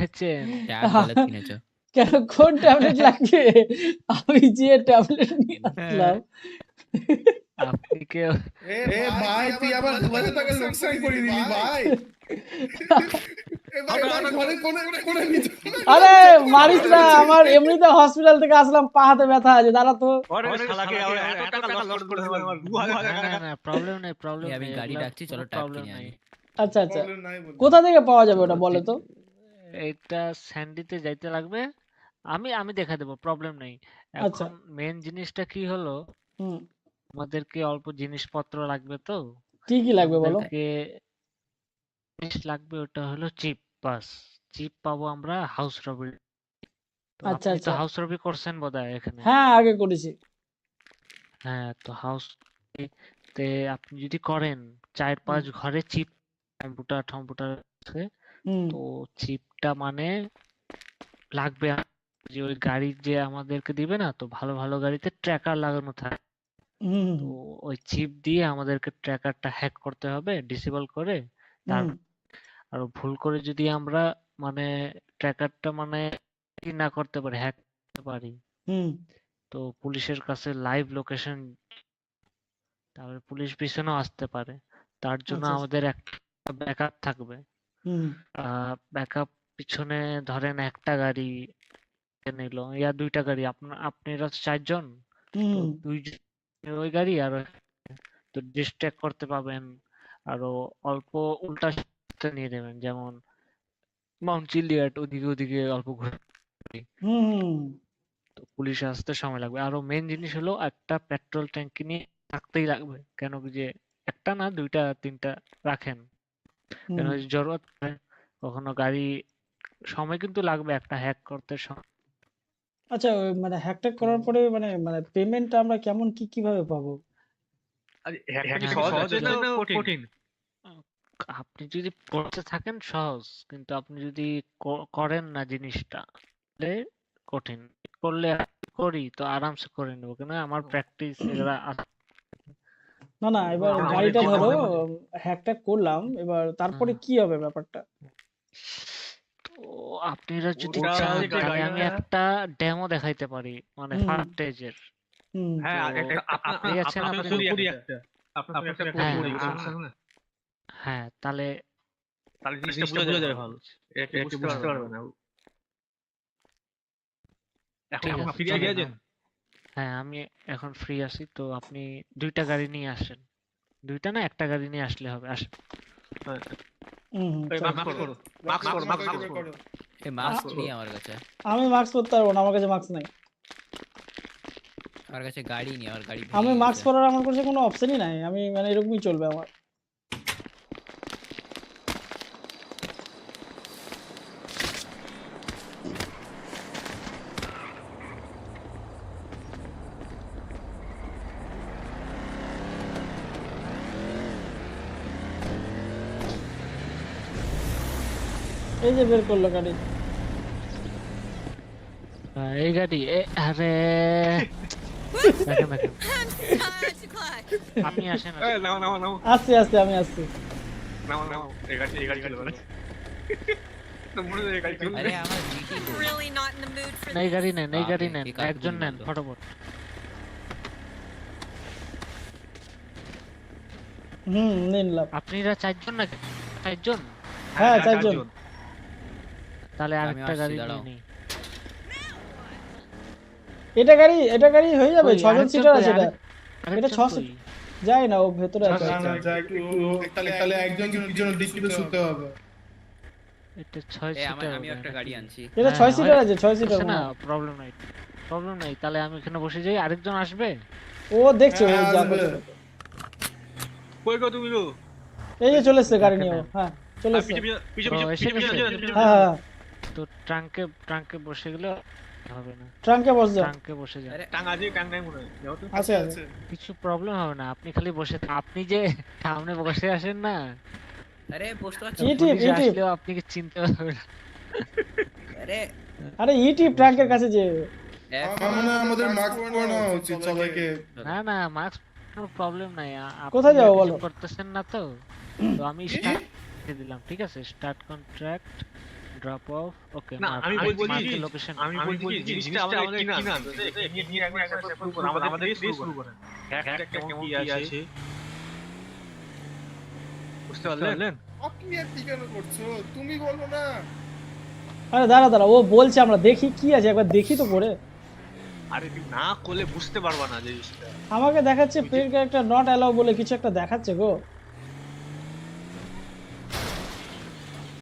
কিনেছেন? ট্যাগ গলত কিনেছো। কেন কোন ট্যাবলেট লাগবে? আমি যে ট্যাবলেট নিয়ে হ্যাঁ। আসলাম। আপনি কি এ ভাই তুই আবার 2000 টাকা লোকসান করে দিবি ভাই আরে মারিস না আমার এমনিতে হসপিটাল থেকে আসলাম পা হাতে ব্যথা আছে দাঁড়া তো প্রবলেম নেই, প্রবলেম আমি গাড়ি ডাকছি, চলো আচ্ছা আচ্ছা। কোথা থেকে পাওয়া যাবে ওটা বলো তো এইটা স্যান্ডিতে যাইতে লাগবে। আমি আমি দেখা দেবো প্রবলেম নেই। আচ্ছা। এখন মেন জিনিসটা কি হলো? হুম। আমাদেরকে অল্প জিনিসপত্র লাগবে তো। কি কি লাগবে বলো? আমাদেরকে জিনিস লাগবে ওটা হলো চিপ বাস চিপ পাবো আমরা হাউস রবি আচ্ছা, আপনি তো আচ্ছা। হাউস রবি করছেন বোধহয় এখানে। হ্যাঁ আগে করেছি। হ্যাঁ তো হাউস তে আপনি যদি করেন চার পাঁচ ঘরে চিপ কম্পিউটার টম্পিউটার আছে। তো চিপটা মানে লাগবে যে ওই গাড়ি যে আমাদেরকে দিবে না তো ভালো ভালো গাড়িতে ট্র্যাকার লাগানো থাকে। তো ওই চিপ দিয়ে আমাদেরকে ট্র্যাকারটা হ্যাক করতে হবে ডিসেবল করে। তার আর ভুল করে যদি আমরা মানে ট্র্যাকারটা মানে না করতে পারি হ্যাক করতে পারি। তো পুলিশের কাছে লাইভ লোকেশন তারপরে পুলিশ পিছনেও আসতে পারে। তার জন্য আচ্ছা, আচ্ছা। আমাদের একটা ব্যাকআপ থাকবে। হুম। ব্যাকআপ পিছনে ধরেন একটা গাড়ি নিল ইয়া দুইটা গাড়ি আপনার আপনারা চারজন তো হুম। দুইজন ওই গাড়ি আর তো ডিস্ট্র্যাক্ট করতে পাবেন। আরও অল্প উল্টা রাস্তা নিয়ে নেবেন যেমন মাউন্ট চিলিয়াট ওদিকে ওদিকে অল্প ঘুরে হুম। তো পুলিশ আসতে সময় লাগবে। আরও মেন জিনিস হলো একটা পেট্রোল ট্যাঙ্কি নিয়ে থাকতেই লাগবে। কেন কি যে একটা না দুইটা তিনটা রাখেন। কেন জরুরত কখনো গাড়ি সময় কিন্তু লাগবে একটা হ্যাক করতে আচ্ছা মানে হ্যাকটা করার পরে মানে মানে পেমেন্টটা আমরা কেমন কি কীভাবে পাবো? আপনি যদি করতে থাকেন সহজ কিন্তু আপনি যদি করেন না জিনিসটা কঠিন। করলে করি তো আরামসে করে নেব কেন? আমার প্র্যাকটিস এরা। না না এবার আমাদের গাড়িটা ধরো হ্যাকটা করলাম এবার তারপরে কি হবে ব্যাপারটা? আপনারা যদি চান তাহলে আমি একটা ডেমো দেখাইতে পারি মানে হুম। হ্যাঁ আপনা- আছেন, হ্যাঁ, হ্যাঁ। হ্যাঁ তাহলে তাহলে জিনিসটা বোঝা যাবে ভালো। এটা বুঝতে পারবে না। এখন ঠিক এখন আছে, ফিরে চলেন, গিয়েছেন? হ্যাঁ আমি এখন ফ্রি আছি তো আপনি দুইটা গাড়ি নিয়ে আসেন। দুইটা না একটা গাড়ি নিয়ে আসলে হবে আসেন। আমি মাস্ক করতে পারব না আমার কাছে মাস্ক নাই। আমার কাছে গাড়ি নেই, আমার গাড়ি আমি মাস্ক পরার আমার কাছে কোনো অপশনই নাই আমি মানে এরকমই চলবে আমার। এই যে বের করল গাড়ি। এই গাড়ি এ আরে। দেখেন দেখেন। আপনি আসেন এই, নাও, নাও, নাও, আসছি আসছি আমি আসছি। নাও, নাও। এই গাড়ি- এই হয় নেন এই গাড়ি নেন। একজন নেন। ফটাফট। হুম নিলাম। আপনারা চারজন না চারজন? হ্যাঁ চারজন। চারজন। তাহলে আমি আরেকটা গাড়ি নিয়ে। এটা গাড়ি এটা গাড়ি হয়ে যাবে কই, ছজন আরেকজন সিটার আছে এটা ছশো- কই? যাই না ও ভেতরে আছে না, না, যা একটু তাহলে তাহলে একজন পিছনে ডিস্কিতে শুতে হবে এটা ছয় এই আমার সিটার আমিও একটা গাড়ি আনছি। এটা হ্যাঁ, ছয় হয়- সিটার আছে ছয় সিটার না প্রবলেম নাই প্রবলেম নাই তাহলে আমি এখানে বসে যাই আরেকজন আসবে ও দেখছ ও হ্যাঁ, যা আসবে। করছে। কই গো তুমি গো? এই যে চলে এসছে গাড়ি নিয়ে হ্যাঁ চলে আর পিছে পিছে- পিছে পিছে- পিছে হ্যাঁ হ্যাঁ তো ট্রাঙ্কে ট্রাঙ্কে বসে গেলে হবে না। ট্রাঙ্কে বস যাও। ট্রাঙ্কে বসে যান আরে টাং আছে, টাং নাই মনে হয়। যাও তো। আছে আছে। কিছু প্রবলেম হবে না আপনি খালি বসে আপনি যে সামনে বসে আসেন না আরে বসতে পারছি ই না। টিপ পুলিশ ই টিপ আসলেও আপনি কি চিনতে পারবেন আরে আরে ই টিপ ট্রাঙ্কের কাছে যে আমার মনে হয় আমাদের মাস্ক পরানো উচিত সবাইকে। না না মাস্ক কোনো প্রবলেম নাই। আপনি কোথায় যাব বলো? করতেছেন না তো তো আমি স্টার্ট দিলাম ঠিক আছে? Start contract drop off okay না, আমি বলছি লোকেশন আমি বলছি জিনিসটা আমাদের কিনে। নিয়ে- নিয়ে একবার একবার শুরু করো, আমাদের আমাদের দিয়ে শুরু করেন। হ্যাকটা কেমন কি আছে? বুঝতে পারলেন? আপনি আর কি কেন করছ? তুমি বলো না। আরে দাঁড়া দাঁড়া ও বলছে আমরা দেখি কি আছে একবার দেখি তো পরে আরে না করলে বুঝতে পারবা না জিনিসটা। আমাকে দেখাচ্ছে পেড ক্যারেক্টার নট অ্যালাউ বলে কিছু একটা দেখাচ্ছে গো।